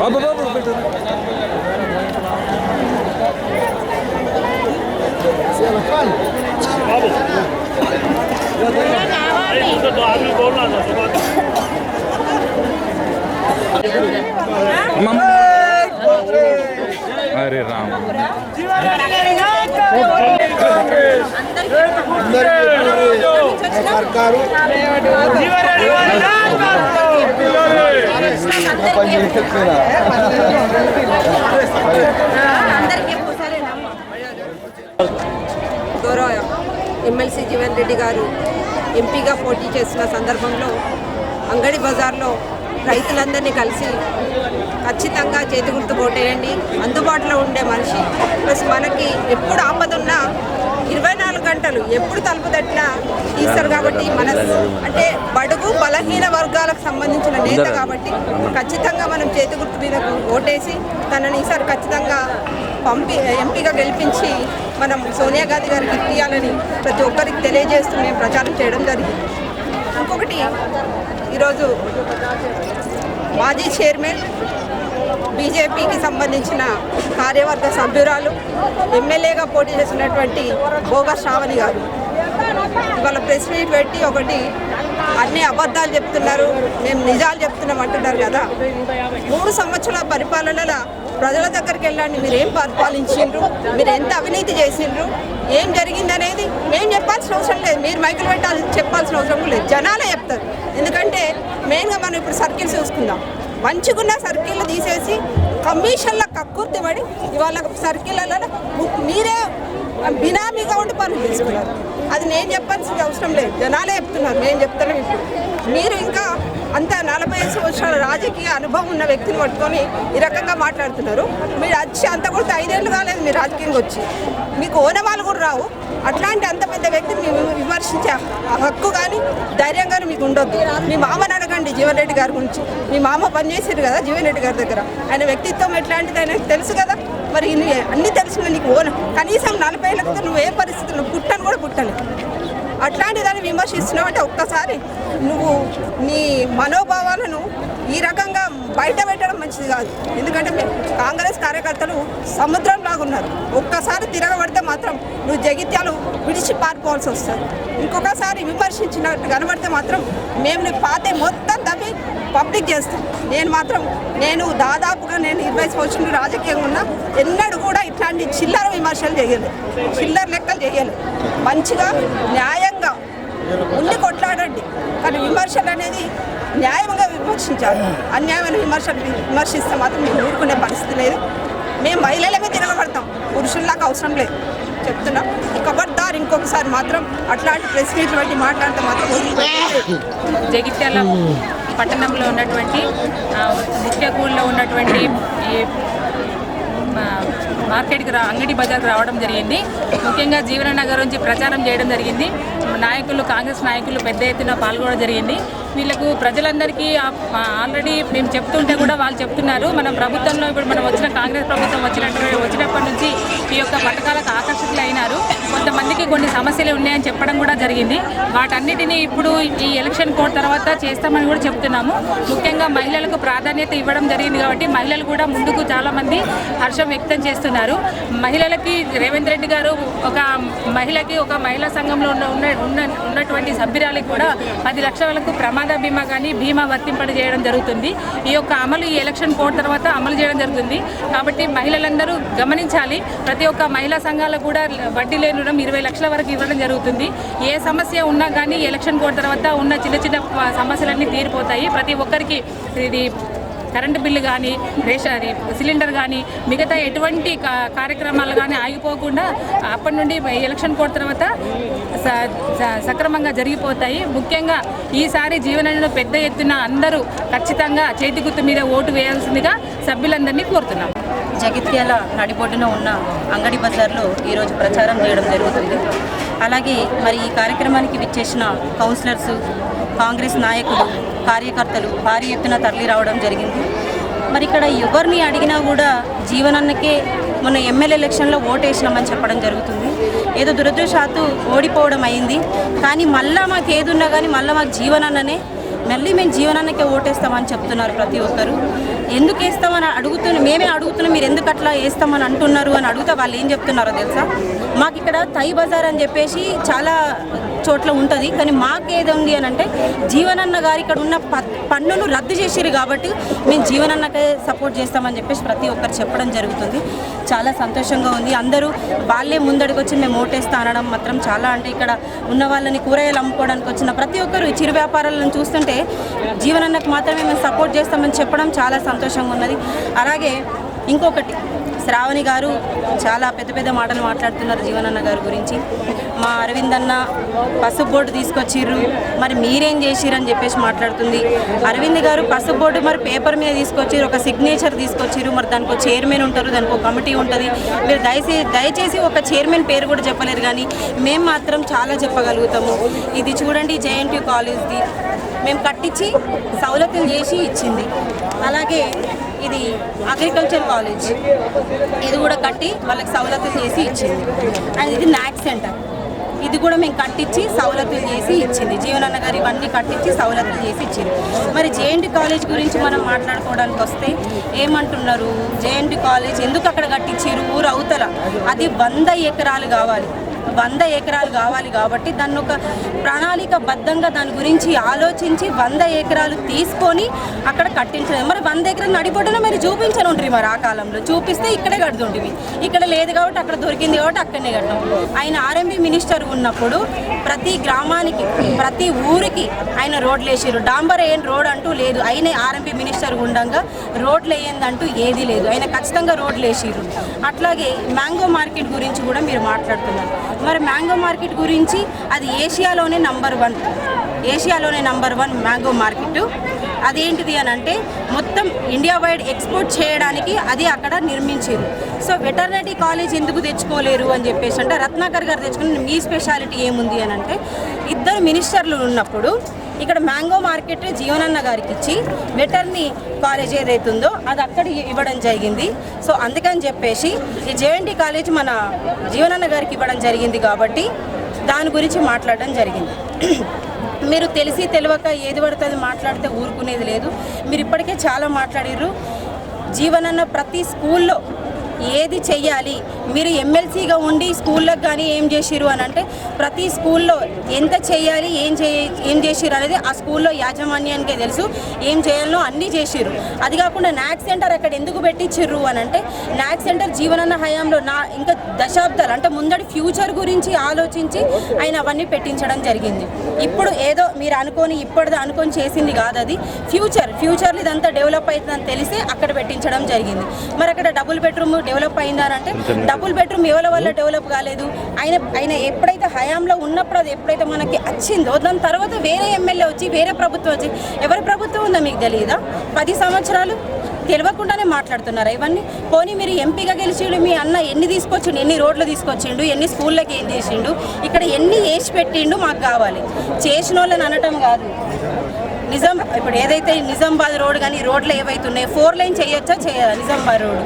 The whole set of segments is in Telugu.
బాబు బాబు పెట్టు అరే రామ్ సర్కారు గౌరవ ఎమ్మెల్సీ జీవన్ రెడ్డి గారు ఎంపీగా పోటీ చేసిన సందర్భంలో అంగడి బజార్లో రైతులందరినీ కలిసి ఖచ్చితంగా చేతి గుర్తు కొట్టేయండి అందుబాటులో ఉండే మనిషి. ప్లస్ మనకి ఎప్పుడు ఆపదున్నా ఇరవై గంటలు ఎప్పుడు తలుపు తట్టినా తీస్తారు కాబట్టి మన అంటే బడుగు బలహీన వర్గాలకు సంబంధించిన నేత కాబట్టి ఖచ్చితంగా మనం చేతి గుర్తు మీద ఓటేసి తనని ఈసారి ఖచ్చితంగా పంపి ఎంపీగా గెలిపించి మనం సోనియా గాంధీ గారికి ఇవ్వాలని ప్రతి ఒక్కరికి తెలియజేస్తూ మేము ప్రచారం చేయడం జరిగింది. ఇంకొకటి ఈరోజు మాజీ చైర్మన్ బీజేపీకి సంబంధించిన కార్యవర్గ సభ్యురాలు ఎమ్మెల్యేగా పోటీ చేసినటువంటి భోగ శ్రావణి గారు. ఇవాళ ప్రెస్ మీట్ పెట్టి ఒకటి అన్ని అబద్ధాలు చెప్తున్నారు మేము నిజాలు చెప్తున్నాం అంటున్నారు కదా. మూడు సంవత్సరాల పరిపాలనల ప్రజల దగ్గరికి వెళ్ళండి మీరు ఏం పరిపాలించిండ్రు మీరు ఎంత అవినీతి చేసిండ్రు ఏం జరిగిందనేది మేము చెప్పాల్సిన అవసరం లేదు. మీరు మైకులు పెట్టాలి చెప్పాల్సిన అవసరం లేదు. జనాలే చెప్తారు. ఎందుకంటే మెయిన్గా మనం ఇప్పుడు సర్కిల్స్ చూసుకుందాం. మంచిగున్న సర్కిల్ తీసేసి కమిషన్ల కక్కుర్తి పడి ఇవాళ సర్కిళ్ళలో మీరే బినామీగా ఉండి పనులు చేసుకున్నారు. అది నేను చెప్పాల్సిన అవసరం లేదు. జనాలే చెప్తున్నారు. నేను చెప్తాను ఇప్పుడు. మీరు ఇంకా అంత నలభై ఐదు సంవత్సరాల రాజకీయ అనుభవం ఉన్న వ్యక్తిని పట్టుకొని ఈ రకంగా మాట్లాడుతున్నారు. మీరు వచ్చి అంత కూడా ఐదేళ్ళు కాలేదు మీరు రాజకీయంగా వచ్చి. మీకు ఓనమాలు కూడా రావు. అట్లాంటి అంత పెద్ద వ్యక్తిని విమర్శించే ఆ హక్కు కానీ ధైర్యం కానీ మీకు ఉండొద్దు. మీ మామ అడగండి జీవన్ రెడ్డి గారి గురించి. మీ మామ పనిచేసారు కదా జీవన్ రెడ్డి గారి దగ్గర. ఆయన వ్యక్తిత్వం ఎట్లాంటిది ఆయనకు తెలుసు కదా. మరి ఇన్ని అన్ని తెలిసిన నీకు ఓన కనీసం నలభై ఏళ్ళకి నువ్వు ఏ పరిస్థితులు పుట్టను కూడా పుట్టను అట్లాంటి దాన్ని విమర్శిస్తున్నావు అంటే ఒక్కసారి నువ్వు నీ మనోభావాలను ఈ రకంగా బయట పెట్టడం మంచిది కాదు. ఎందుకంటే మీ కాంగ్రెస్ కార్యకర్తలు సముద్రం ఉన్నారు ఒక్కసారి తిరగబడితే మాత్రం నువ్వు జగిత్యాలు విడిచి పారిపోవాల్సి వస్తుంది. ఇంకొకసారి విమర్శించినట్టు కనబడితే మాత్రం మేము నీ పాతే మొత్తం తవ్వి పబ్లిక్ చేస్తాం. నేను మాత్రం నేను దాదాపుగా నేను ఇరవై సంవత్సరాలు రాజకీయంగా ఉన్నా ఎన్నడూ కూడా ఇట్లాంటి చిల్లర విమర్శలు చేయలేదు. చిల్లర లెక్కలు చేయలేదు. మంచిగా న్యాయంగా ఉండి కొట్లాడండి. కానీ విమర్శలు అనేది న్యాయంగా విమర్శించాలి. అన్యాయమైన విమర్శలు విమర్శిస్తే మాత్రం మేము ఊరుకునే పరిస్థితి లేదు. మేము మహిళలమే తిరగబడతాం. పురుషుల్లాగా అవసరం లేదు. చెప్తున్నాం. కబడ్దార్ ఇంకొకసారి మాత్రం అట్లాంటి ప్రెస్ మీట్లు బట్టి మాట్లాడితే మాత్రం జగిత్యాల పట్టణంలో ఉన్నటువంటి ఆ, ముఖ్యకూరులో ఉన్నటువంటి ఈ మార్కెట్కి రా అంగడి బజార్కి రావడం జరిగింది. ముఖ్యంగా జీవన నగర్ నుంచి ప్రచారం చేయడం జరిగింది. నాయకులు కాంగ్రెస్ నాయకులు పెద్ద ఎత్తున పాల్గొనడం జరిగింది. వీళ్ళకు ప్రజలందరికీ ఆల్రెడీ మేము చెప్తుంటే కూడా వాళ్ళు చెప్తున్నారు. మనం ప్రభుత్వంలో ఇప్పుడు మనం వచ్చిన కాంగ్రెస్ ప్రభుత్వం వచ్చినటువంటి వచ్చినప్పటి నుంచి ఈ యొక్క పథకాలకు ఆకర్షితులు అయినారు కొంతమందికి కొన్ని సమస్యలు ఉన్నాయని చెప్పడం కూడా జరిగింది. వాటన్నిటిని ఇప్పుడు ఈ ఎలక్షన్ కోడ్ తర్వాత చేస్తామని కూడా చెప్తున్నాము. ముఖ్యంగా మహిళలకు ప్రాధాన్యత ఇవ్వడం జరిగింది కాబట్టి మహిళలు కూడా ముందుకు చాలామంది హర్షం వ్యక్తం చేస్తున్నారు. మహిళలకి రేవంత్ రెడ్డి గారు ఒక మహిళకి ఒక మహిళా సంఘంలో ఉన్న ఉన్న- ఉన్నటువంటి సభ్యురాలకి కూడా పది లక్షలకు ప్రమాద బీమా కానీ బీమా వర్తింపడి చేయడం జరుగుతుంది. ఈ యొక్క అమలు ఈ ఎలక్షన్ కోడ్ తర్వాత అమలు చేయడం జరుగుతుంది. కాబట్టి మహిళలందరూ గమనించాలి. ప్రతి ఒక్క మహిళా సంఘాలకు కూడా వడ్డీ లేని రుణం ఇరవై లక్షల వరకు ఇవ్వడం జరుగుతుంది. ఏ సమస్య ఉన్నా కానీ ఎలక్షన్ కోడ్ తర్వాత ఉన్న చిన్న చిన్న సమస్యలన్నీ తీరిపోతాయి. ప్రతి ఒక్కరికి ఇది కరెంటు బిల్లు కానీ రేషన్ సిలిండర్ కానీ మిగతా ఎటువంటి కా- కార్యక్రమాలు కానీ ఆగిపోకుండా అప్పటి నుండి ఎలక్షన్ కోడ్ తర్వాత స- సక్రమంగా జరిగిపోతాయి. ముఖ్యంగా ఈసారి జీవనంలో పెద్ద ఎత్తున అందరూ ఖచ్చితంగా చేతి గుర్తు మీద ఓటు వేయాల్సిందిగా సభ్యులందరినీ కోరుతున్నాం. జగిత్యాల నడిబొడ్డున ఉన్న అంగడి బజార్లో ఈరోజు ప్రచారం చేయడం జరుగుతుంది. అలాగే మరి ఈ కార్యక్రమానికి విచ్చేసిన కౌన్సిలర్స్ కాంగ్రెస్ నాయకులు కార్యకర్తలు భారీ ఎత్తున తరలి రావడం జరిగింది. మరి ఇక్కడ ఎవరిని అడిగినా కూడా జీవనన్నకే మొన్న ఎమ్మెల్యే ఎలక్షన్లో ఓటేసినామని చెప్పడం జరుగుతుంది. ఏదో దురదృశాత్తు ఓడిపోవడం అయింది. కానీ మళ్ళా మాకు ఏదున్నా కానీ మళ్ళీ మాకు జీవనాన్ననే మళ్ళీ మేము జీవనాన్నకే ఓటేస్తామని చెప్తున్నారు ప్రతి ఒక్కరు. ఎందుకు వేస్తామని అడుగుతున్న మేమే అడుగుతున్నాం మీరు ఎందుకు అట్లా వేస్తామని అంటున్నారు అని అడిగితే వాళ్ళు ఏం చెప్తున్నారో తెలుసా? మాకు ఇక్కడ తై బజార్ అని చెప్పేసి చాలా చోట్ల ఉంటుంది. కానీ మాకు ఏది ఉంది అని అంటే జీవనన్న గారు ఇక్కడ ఉన్న ప- పన్నును రద్దు చేసిరు కాబట్టి మేము జీవనన్నకే సపోర్ట్ చేస్తామని చెప్పేసి ప్రతి ఒక్కరు చెప్పడం జరుగుతుంది. చాలా సంతోషంగా ఉంది. అందరూ వాళ్ళే ముందడికి వచ్చి మేము ఓటేస్తా అనడం మాత్రం చాలా అంటే ఇక్కడ ఉన్న వాళ్ళని కూరగాయలు అమ్ముకోవడానికి వచ్చిన ప్రతి ఒక్కరు చిరు వ్యాపారాలను చూస్తుంటే జీవనన్నకు మాత్రమే మేము సపోర్ట్ చేస్తామని చెప్పడం చాలా సంతోషంగా ఉన్నది. అలాగే ఇంకొకటి శ్రావణి గారు చాలా పెద్ద పెద్ద మాటలు మాట్లాడుతున్నారు జీవనన్న గారి గురించి. మా అరవింద్ అన్న పసుపు బోర్డు తీసుకొచ్చిర్రు మరి మీరేం చేసిర్రు అని చెప్పేసి మాట్లాడుతుంది. అరవింద్ గారు పసుపు బోర్డు మరి పేపర్ మీద తీసుకొచ్చిర్రు ఒక సిగ్నేచర్ తీసుకొచ్చిర్రు మరి దానికి చైర్మన్ ఉంటారు దానికి ఒక కమిటీ ఉంటుంది. మీరు దయచేసి దయచేసి ఒక చైర్మన్ పేరు కూడా చెప్పలేరు కానీ మేము మాత్రం చాలా చెప్పగలుగుతాము. ఇది చూడండి జేఎన్టీ కాలేజ్ది. మేము కట్టించి సౌలభ్యం చేసి ఇచ్చింది. అలాగే ఇది అగ్రికల్చర్ కాలేజ్ ఇది కూడా కట్టి వాళ్ళకి సౌలతులు చేసి ఇచ్చింది. అండ్ ఇది నాక్ సెంటర్ ఇది కూడా మేము కట్టించి సౌలతులు చేసి ఇచ్చింది. జీవనన్న గారు ఇవన్నీ కట్టించి సౌలతులు చేసి ఇచ్చింది. మరి జేఎన్టీ కాలేజ్ గురించి మనం మాట్లాడుకోవడానికి వస్తే ఏమంటున్నారు? జేఎన్టీ కాలేజ్ ఎందుకు అక్కడ కట్టించారు ఊరు అవతల. అది వంద ఎకరాలు కావాలి. వంద ఎకరాలు కావాలి కాబట్టి దాన్ని ఒక ప్రణాళికబద్ధంగా దాని గురించి ఆలోచించి వంద ఎకరాలు తీసుకొని అక్కడ కట్టించడం. మరి వంద ఎకరాలు నడిపొట్టున మీరు చూపించను ఉంటుంది మరి ఆ కాలంలో. చూపిస్తే ఇక్కడే కడుతుంటివి ఇక్కడ లేదు కాబట్టి అక్కడ దొరికింది కాబట్టి అక్కడనే కట్టాం ఆయన ఆర్ఎంబీ మినిస్టర్ ఉన్నప్పుడు ప్రతి గ్రామానికి ప్రతి ఊరికి ఆయన రోడ్లు వేసారు డాంబర్ ఏం రోడ్ అంటూ లేదు. ఆయన ఆర్ఎంపీ మినిస్టర్ ఉండగా రోడ్లు వేయందంటూ ఏది లేదు. ఆయన ఖచ్చితంగా రోడ్లు వేసారు అట్లాగే మ్యాంగో మార్కెట్ గురించి కూడా మీరు మాట్లాడుతున్నారు. మరి మ్యాంగో మార్కెట్ గురించి అది ఏషియాలోనే నంబర్ వన్. ఏషియాలోనే నంబర్ వన్ మ్యాంగో మార్కెట్. అదేంటిది అని అంటే మొత్తం ఇండియా వైడ్ ఎక్స్పోర్ట్ చేయడానికి అది అక్కడ నిర్మించారు. సో వెటర్నరీ కాలేజ్ ఎందుకు తెచ్చుకోలేరు అని చెప్పేసి అంటే రత్నాకర్ గారు తెచ్చుకుని మీ స్పెషాలిటీ ఏముంది అని అంటే ఇద్దరు మినిస్టర్లు ఉన్నప్పుడు ఇక్కడ మ్యాంగో మార్కెట్ జీవనన్న గారికి ఇచ్చి వెటర్నీ కాలేజ్ ఏదైతుందో అది అక్కడ ఇవ్వడం జరిగింది. సో అందుకని చెప్పేసి ఈ జేఎన్టీ కాలేజ్ మన జీవనన్న గారికి ఇవ్వడం జరిగింది కాబట్టి దాని గురించి మాట్లాడడం జరిగింది. మీరు తెలిసి తెలియక ఏది పడితే అది మాట్లాడితే ఊరుకునేది లేదు. మీరు ఇప్పటికే చాలా మాట్లాడిర్రు. జీవనన్న ప్రతి స్కూల్లో ఏది చెయ్యాలి? మీరు ఎమ్మెల్సీగా ఉండి స్కూల్లో కానీ ఏం చేసిరు అని అంటే ప్రతి స్కూల్లో ఎంత చేయాలి ఏం చే ఏం చేసిరు అనేది ఆ స్కూల్లో యాజమాన్యానికే తెలుసు. ఏం చేయాలో అన్నీ చేసిరు అది కాకుండా నాక్ సెంటర్ అక్కడ ఎందుకు పెట్టించిర్రు అని అంటే నాక్ సెంటర్ జీవనన్న హయాంలో నా ఇంకా దశాబ్దాలు అంటే ముందడి ఫ్యూచర్ గురించి ఆలోచించి ఆయన అవన్నీ పెట్టించడం జరిగింది. ఇప్పుడు ఏదో మీరు అనుకొని ఇప్పటిది అనుకొని చేసింది కాదు అది. ఫ్యూచర్ ఫ్యూచర్లో ఇదంతా డెవలప్ అవుతుందని తెలిసి అక్కడ పెట్టించడం జరిగింది. మరి అక్కడ డబుల్ బెడ్రూమ్ డెవలప్ అయిందా అంటే డబుల్ బెడ్రూమ్ ఎవరి వల్ల డెవలప్ కాలేదు? ఆయన ఆయన ఎప్పుడైతే హయాంలో ఉన్నప్పుడు అది ఎప్పుడైతే మనకి వచ్చిందో దాని తర్వాత వేరే ఎమ్మెల్యే వచ్చి వేరే ప్రభుత్వం వచ్చి ఎవరి ప్రభుత్వం ఉందో మీకు తెలియదా? పది సంవత్సరాలు తెలియకుండానే మాట్లాడుతున్నారా ఇవన్నీ? పోనీ మీరు ఎంపీగా గెలిచిండు మీ అన్న ఎన్ని తీసుకొచ్చిండు ఎన్ని రోడ్లు తీసుకొచ్చిండు ఎన్ని స్కూళ్ళకి ఏం చేసిండు ఇక్కడ ఎన్ని వేసి పెట్టిండు మాకు కావాలి. చేసిన వాళ్ళని అనటం కాదు. నిజాం ఇప్పుడు ఏదైతే నిజామాబాద్ రోడ్ కానీ రోడ్లు ఏవైతే ఉన్నాయో ఫోర్ లైన్ చేయొచ్చా చేయాలి నిజామాబాద్ రోడ్.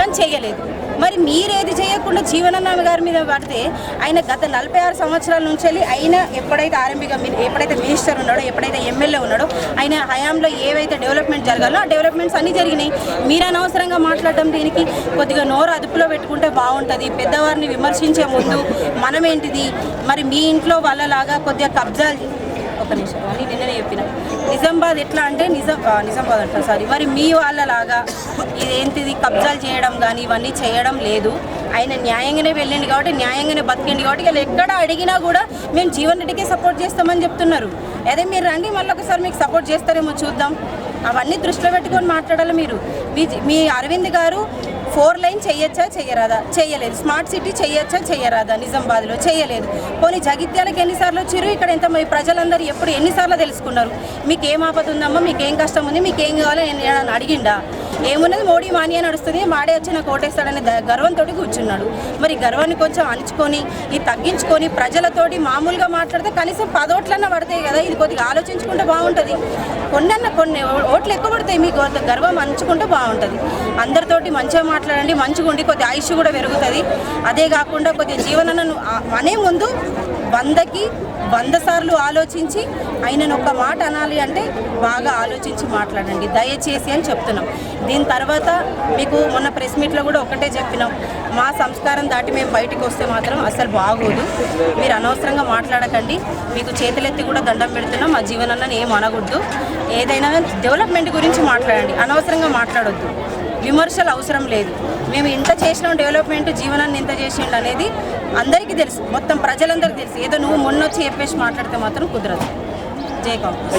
కానీ చేయలేదు. మరి మీరేది చేయకుండా జీవనన్న గారి మీద పడితే ఆయన గత నలభై ఆరు సంవత్సరాల నుంచి వెళ్ళి ఆయన ఎప్పుడైతే ఆర్ఎంపీగా ఎప్పుడైతే మినిస్టర్ ఉన్నాడో ఎప్పుడైతే ఎమ్మెల్యే ఉన్నాడో ఆయన హయాంలో ఏవైతే డెవలప్మెంట్ జరగాలో ఆ డెవలప్మెంట్స్ అన్నీ జరిగినాయి. మీరు అనవసరంగా మాట్లాడడం దీనికి కొద్దిగా నోరు అదుపులో పెట్టుకుంటే బాగుంటుంది. పెద్దవారిని విమర్శించే ముందు మనమేంటిది? మరి మీ ఇంట్లో వాళ్ళలాగా కొద్దిగా కబ్జాలు ఒక నిమిషం. అని నిన్ననే చెప్పిన. నిజామాబాద్ ఎట్లా అంటే నిజాం నిజామాబాద్ అంట సారీ. మరి మీ వాళ్ళలాగా ఇదేంటిది కబ్జాలు చేయడం కానీ ఇవన్నీ చేయడం లేదు. ఆయన న్యాయంగానే వెళ్ళింది కాబట్టి న్యాయంగానే బతికింది కాబట్టి ఇలా ఎక్కడ అడిగినా కూడా మేము జీవన్ రెడ్డికే సపోర్ట్ చేస్తామని చెప్తున్నారు. అదే మీరు రండి మళ్ళీ ఒకసారి మీకు సపోర్ట్ చేస్తారేమో చూద్దాం. అవన్నీ దృష్టిలో పెట్టుకొని మాట్లాడాలి మీరు. మీ అరవింద్ గారు ఫోర్ లైన్ చేయొచ్చా చేయరాదా? చేయలేదు. స్మార్ట్ సిటీ చేయొచ్చా చేయరాదా? నిజామాబాద్లో చేయలేదు. పోనీ జగిత్యాలకు ఎన్నిసార్లు వచ్చారు ఇక్కడ ఎంతమంది ప్రజలందరూ ఎప్పుడు ఎన్నిసార్లు తెలుసుకున్నారు? మీకు ఏం ఆపద ఉందమ్మా మీకు ఏం కష్టం ఉంది మీకు ఏం కావాలో నేను అడిగిండా? ఏమున్నది? మోడీ మానియా నడుస్తుంది మాడే వచ్చి నాకు ఓటేస్తాడని గర్వంతో కూర్చున్నాడు. మరి గర్వాన్ని కొంచెం అణుచుకొని ఇది తగ్గించుకొని ప్రజలతోటి మామూలుగా మాట్లాడితే కనీసం పదోట్లన్నా పడతాయి కదా. ఇది కొద్దిగా ఆలోచించుకుంటే బాగుంటుంది. కొన్నన్న కొన్ని ఓట్లు ఎక్కువ పడతాయి. మీకు గర్వం అంచుకుంటే బాగుంటుంది. అందరితోటి మంచిగా మాట్లాడండి. మంచిగా ఉండి కొద్దిగా ఆయుష్ కూడా పెరుగుతుంది. అదే కాకుండా కొద్దిగా జీవనను అనే ముందు వందకి వంద సార్లు ఆలోచించి ఆయనను ఒక మాట అనాలి అంటే బాగా ఆలోచించి మాట్లాడండి. దయచేసి అని చెప్తున్నాం. దీని తర్వాత మీకు మొన్న ప్రెస్ మీట్లో కూడా ఒకటే చెప్పినాం. మా సంస్కారం దాటి మేము బయటకు వస్తే మాత్రం అసలు బాగోదు. మీరు అనవసరంగా మాట్లాడకండి. మీకు చేతులెత్తి కూడా దండం పెడుతున్నాం. మా జీవనాన్ని ఏం అనకూడదు. ఏదైనా డెవలప్మెంట్ గురించి మాట్లాడండి. అనవసరంగా మాట్లాడొద్దు. విమర్శలు అవసరం లేదు. మేము ఇంత చేసినాం డెవలప్మెంట్ జీవనాన్ని ఇంత చేసిండు అనేది అందరికీ తెలుసు. మొత్తం ప్రజలందరికీ తెలుసు. ఏదో నువ్వు మొన్నొచ్చి చెప్పేసి మాట్లాడితే మాత్రం కుదరదు. జై కాంగ్రెస్.